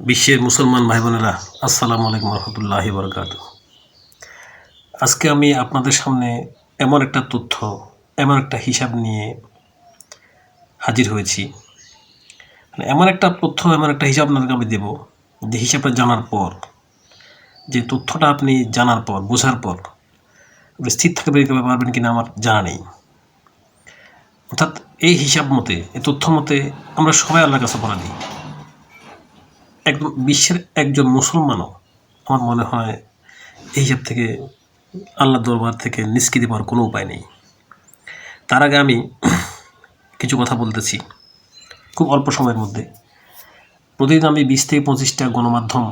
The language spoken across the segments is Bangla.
বিশ্বের মুসলমান ভাই বোনেরা আসসালামু আলাইকুম রহমতুল্লাহ বরকাত আজকে আমি আপনাদের সামনে এমন একটা তথ্য, এমন একটা হিসাব নিয়ে হাজির হয়েছি। মানে এমন একটা তথ্য, এমন একটা হিসাব আপনাদেরকে আমি দেব। যে হিসাবটা জানার পর, যে তথ্যটা আপনি জানার পর, বোঝার পর, আপনি স্থির থাকতে পেরে পারবেন কিনা আমার জানা নেই। অর্থাৎ এই হিসাব মতে, এই তথ্য মতে আমরা সবাই আল্লাহর কাছে পড়া দিই একদম বিশ্বের একজন মুসলমানও আমার মনে হয় এই হিসাব থেকে আল্লাহ দরবার থেকে নিষ্কৃতি পাওয়ার কোনো উপায় নেই। তার আগে আমি কিছু কথা বলতেছি, খুব অল্প সময়ের মধ্যে। প্রতিদিন আমি বিশ থেকে পঁচিশটা গণমাধ্যম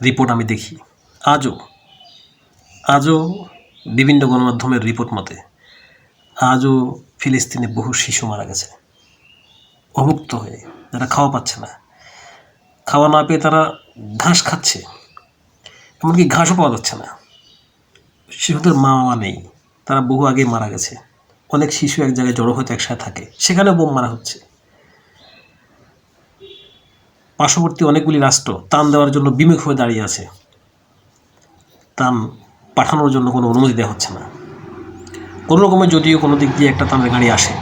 রিপোর্ট আমি দেখি। আজও আজও বিভিন্ন গণমাধ্যমের রিপোর্ট মতে, আজও ফিলিস্তিনে বহু শিশু মারা গেছে। অভুক্ত হয়ে, যারা খাওয়া পাচ্ছে না। খাওয়া না পেয়ে তারা ঘাস খাচ্ছে। এমনকি ঘাসও পাওয়া যাচ্ছে না। শিশুদের মা বাবা নেই। তারা বহু আগে মারা গেছে। অনেক শিশু এক জায়গায় জড়ো হয়তো একসাথে থাকে। সেখানেও বোম মারা হচ্ছে। পার্শ্ববর্তী অনেকগুলি রাষ্ট্র তান দেওয়ার জন্য বিমুখ হয়ে দাঁড়িয়ে আছে। তান পাঠানোর জন্য কোনো অনুমতি দেওয়া হচ্ছে না। কোনো রকমে যদিও কোনো দিক দিয়ে একটা তাদের গাড়ি আসে।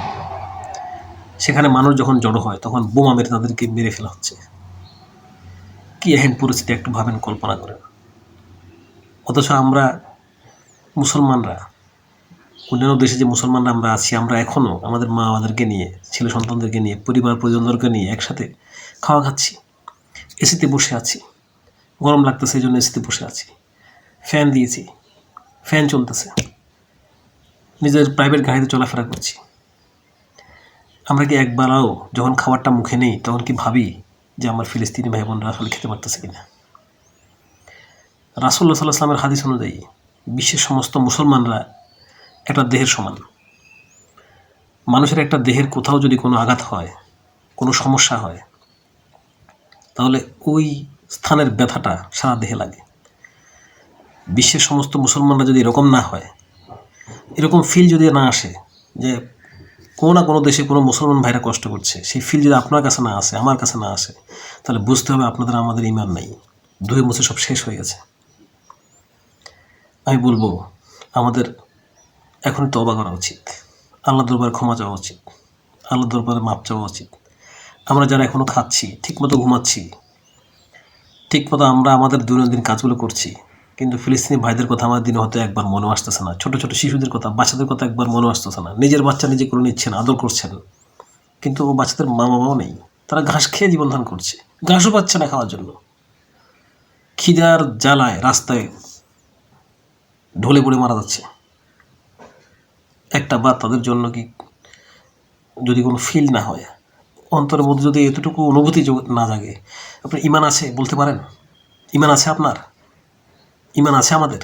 সেখানে মানুষ যখন জড়ো হয়, তখন বোমা মেরে তাদেরকে মেরে ফেলা হচ্ছে। কি এহেন পরিস্থিতি একটু ভাবেন, কল্পনা করেন। অথচ আমরা মুসলমানরা, অন্যান্য দেশে যে মুসলমানরা আমরা আছি, আমরা এখনও আমাদের মা আমাদেরকে নিয়ে, ছেলে সন্তানদেরকে নিয়ে, পরিবার পরিজনদেরকে নিয়ে একসাথে খাওয়া খাচ্ছি, এসিতে বসে আছি, গরম লাগতেছে এই জন্য এসিতে বসে আছি, ফ্যান দিয়েছি, ফ্যান চলতেছে, নিজের প্রাইভেট গাড়িতে চলাফেরা করছি। আমরা কি একবারও যখন খাবারটা মুখে নেই, তখন কি ভাবি যে আমার ফিলিস্তিনি ভাই বোনরা আসলে খেতে পারতেছে কিনা। রাসুল্লাহ সাল্লাহ সাল্লামের হাদিস অনুযায়ী বিশ্বের সমস্ত মুসলমানরা একটা দেহের সমান। মানুষের একটা দেহের কোথাও যদি কোনো আঘাত হয়, কোনো সমস্যা হয়, তাহলে ওই স্থানের ব্যথাটা সারা দেহে লাগে। বিশ্বের সমস্ত মুসলমানরা যদি এরকম না হয়, এরকম ফিল যদি না আসে যে কোনো না কোনো দেশে কোনো মুসলমান ভাইরা কষ্ট করছে। সেই ফিল যদি আপনার কাছে না আসে, আমার কাছে না আসে, তাহলে বুঝতে হবে আপনাদের আমাদের ইমান নেই। ধুয়ে মুছে সব শেষ হয়ে গেছে। আমি বলব, আমাদের এখনই তবা করা উচিত। আল্লাহ দরবারে ক্ষমা চাওয়া উচিত। আল্লাহ দরবারে মাপ চাওয়া উচিত। আমরা যারা এখনও খাচ্ছি, ঠিকমতো ঘুমাচ্ছি, ঠিকমতো আমরা আমাদের দৈনন্দিন কাজগুলো করছি কিন্তু ফিলিস্তিনি ভাইদের কথা আমার দিনে হয়তো একবার মনে আসতেছে না। ছোট ছোট শিশুদের কথা, বাচ্চাদের কথা একবার মনে আসতেছে না। নিজের বাচ্চা নিজে করে নিচ্ছেন, আদর করছেন। কিন্তু ও বাচ্চাদের মা বাবাও নেই। তারা ঘাস খেয়ে জীবন ধারণ করছে। ঘাসও পাচ্ছে না খাওয়ার জন্য। খিদার জ্বালায় রাস্তায় ঢলে পড়ে মারা যাচ্ছে। একটা বার তাদের জন্য কি যদি কোনো ফিল না হয়। অন্তরের মধ্যে যদি এতটুকু অনুভূতি না জাগে। আপনার ইমান আছে বলতে পারেন? ইমান আছে আপনার? ইমান আছে আমাদের?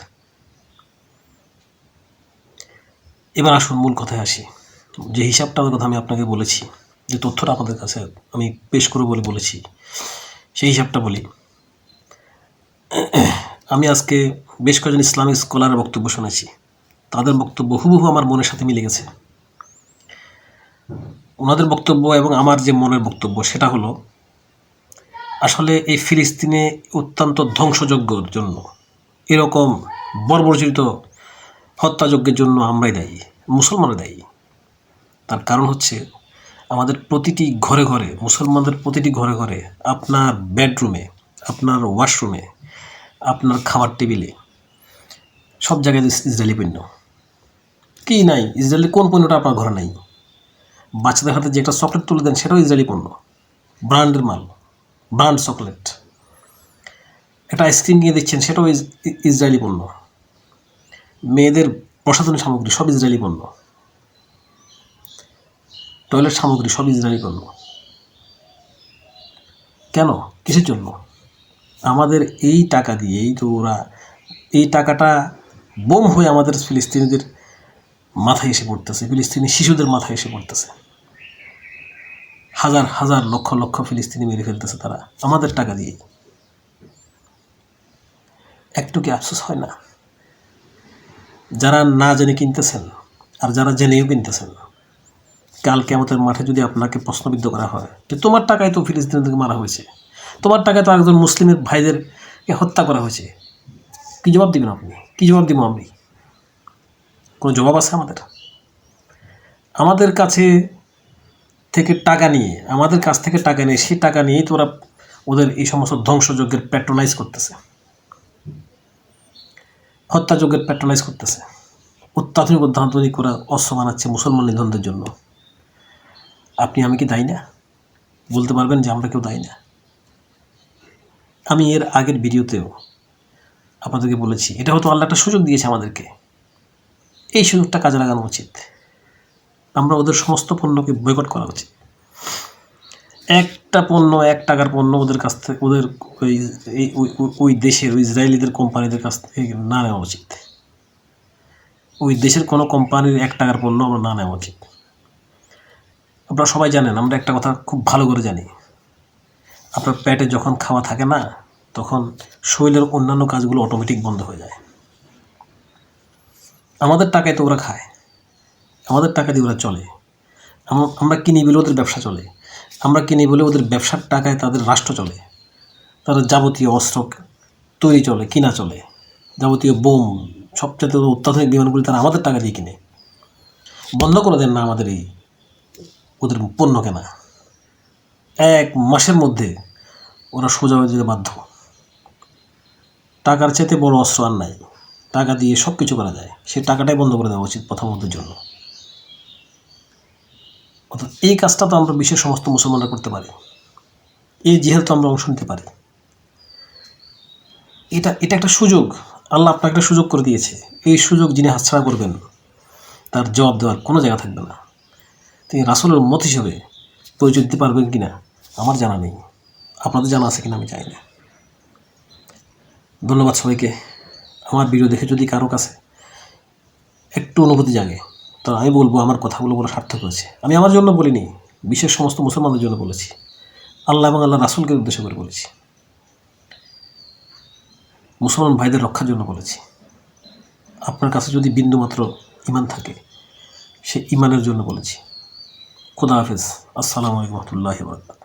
এবার আসুন মূল কথায় আসি। যে হিসাবটার কথা আমি আপনাকে বলেছি, যে তথ্যটা আপনাদের কাছে আমি পেশ করে বলে বলেছি, সেই হিসাবটা বলি। আমি আজকে বেশ কয়েকজন ইসলামিক স্কলারের বক্তব্য শুনেছি। তাদের বক্তব্য হুবহু আমার মনের সাথে মিলে গেছে। ওনাদের বক্তব্য এবং আমার যে মনের বক্তব্য, সেটা হলো, আসলে এই ফিলিস্তিনে অত্যন্ত ধ্বংসযজ্ঞর জন্য এরকম বর্বরচিত হত্যাযজ্ঞের জন্য আমরাই দায়ী, মুসলমানরা দায়ী। তার কারণ হচ্ছে আমাদের প্রতিটি ঘরে ঘরে, মুসলমানদের প্রতিটি ঘরে ঘরে আপনার বেডরুমে, আপনার ওয়াশরুমে, আপনার খাবার টেবিলে সব জায়গায় ইস- ইসরায়েলি পণ্য। কি নাই? ইসরায়েলি কোন পণ্যটা আপনার ঘরে নাই? বাচ্চাদের হাতে যে একটা চকলেট তুলে দেন, সেটাও ইসরায়েলি পণ্য। ব্র্যান্ডের মাল, ব্র্যান্ড চকলেট। একটা আইসক্রিম নিয়ে দিচ্ছেন সেটাও ইসরায়েলি পণ্য। মেয়েদের প্রসাধনী সামগ্রী সব ইসরায়েলি পণ্য। টয়লেট সামগ্রী সব ইসরায়েলি পণ্য। কেন? কিসের জন্য? আমাদের এই টাকা দিয়ে এই তো ওরা, এই টাকাটা বোম হয়ে আমাদের ফিলিস্তিনিদের মাথায় এসে পড়তেছে, ফিলিস্তিনি শিশুদের মাথায় এসে পড়তেছে। হাজার হাজার লক্ষ লক্ষ ফিলিস্তিনি মেরে ফেলতেছে তারা। আমাদের টাকা দিয়ে একটু কি আফসোস হয় না। যারা না জেনে কিনতেছেন আর যারা জেনেও কিনতেছেন, কাল কেমতের মাঠে যদি আপনাকে প্রশ্নবিদ্ধ করা হয় যে তোমার টাকায় তো ফিলিস্তিনিদেরকে মারা হয়েছে, তোমার টাকায় তো একজন মুসলিমের ভাইদেরকে হত্যা করা হয়েছে, কী জবাব দিবেন আপনি? কী জবাব দিব আমি? কোনো জবাব আছে আমাদের? আমাদের কাছে থেকে টাকা নিয়ে, আমাদের কাছ থেকে টাকা নিয়ে, সেই টাকা নিয়েই তোরা ওদের এই সমস্ত ধ্বংসযজ্ঞের প্যাট্রোনাইজ করতেছে। হত্যাযজ্ঞের প্যাট্রোনাইজ করতেছে। অত্যাধুনিক অত্যাধুনিক করা অস্ত্র বানাচ্ছে মুসলমান নিধনদের জন্য। আপনি, আমি কি দায়ী না? বলতে পারবেন যে আমরা কেউ দায়ী না। আমি এর আগের ভিডিওতেও আপনাদেরকে বলেছি, এটা হয়তো আল্লাহ একটা সুযোগ দিয়েছে আমাদেরকে। এই সুযোগটা কাজে লাগানো উচিত। আমরা ওদের সমস্ত পণ্যকে বয়কট করা উচিত। একটা পণ্য, এক টাকার পণ্য ওদের কাছ থেকে, ওদের ওই ওই- দেশের, ওই ইসরায়েলিদের কোম্পানিদের কাছ থেকে না নেওয়া উচিত। ওই দেশের কোনো কোম্পানির এক টাকার পণ্য আমরা না নেওয়া উচিত। আপনারা সবাই জানেন, আমরা একটা কথা খুব ভালো করে জানি। আপনার পেটে যখন খাওয়া থাকে না, তখন শরীরের অন্যান্য কাজগুলো অটোমেটিক বন্ধ হয়ে যায়। আমাদের টাকায় তো ওরা খায়, আমাদের টাকা দিয়ে ওরা চলে। আম- আমরা কিনি বলে, ওদের ব্যবসা চলে। আমরা কিনি বলে ওদের ব্যবসার টাকায় তাদের রাষ্ট্র চলে? তাদের যাবতীয় অস্ত্র তৈরি চলে, কিনা চলে। যাবতীয় বোম, সবচেয়ে অত্যাধুনিক বিমানগুলি তারা আমাদের টাকা দিয়ে কিনে। বন্ধ করে দেন না আমাদের এই ওদের পণ্য কেনা। এক মাসের মধ্যে ওরা সোজা হয়ে যেতে বাধ্য। টাকার চাইতে বড় অস্ত্র আর নাই। টাকা দিয়ে সব কিছু করা যায়। সে টাকাটাই বন্ধ করে দেওয়া উচিত প্রথমত জন্য। অর্থাৎ এই কাজটা তো আমরা বিশ্বের সমস্ত মুসলমানরা করতে পারি। এই যেহেতু আমরা অংশ নিতে পারি। এটা এটা একটা সুযোগ। আল্লাহ আপনাকে একটা সুযোগ করে দিয়েছে। এই সুযোগ যিনি হাতছাড়া করবেন, তার জবাব দেওয়ার কোনো জায়গা থাকবে না। তিনি রাসুলের মত হিসেবে পরিচয় দিতে পারবেন কি না আমার জানা নেই। আপনাদের জানা আছে কিনা আমি জানি না। ধন্যবাদ সবাইকে। আমার ভিডিও দেখে যদি কারও কাছে একটু অনুভূতি জাগে তো আমি বলব আমার কথাগুলো বলে সার্থক হয়েছে। আমি আমার জন্য বলিনি, বিশ্বের সমস্ত মুসলমানদের জন্য বলেছি। আল্লাহ এবং আল্লাহ রাসুলকে উদ্দেশ্য করে বলেছি। মুসলমান ভাইদের রক্ষার জন্য বলেছি। আপনার কাছে যদি বিন্দুমাত্র ইমান থাকে, সে ইমানের জন্য বলেছি। খুদা হাফেজ। আসসালামু আলাইকুম রহমতুল্লাহ বরকাত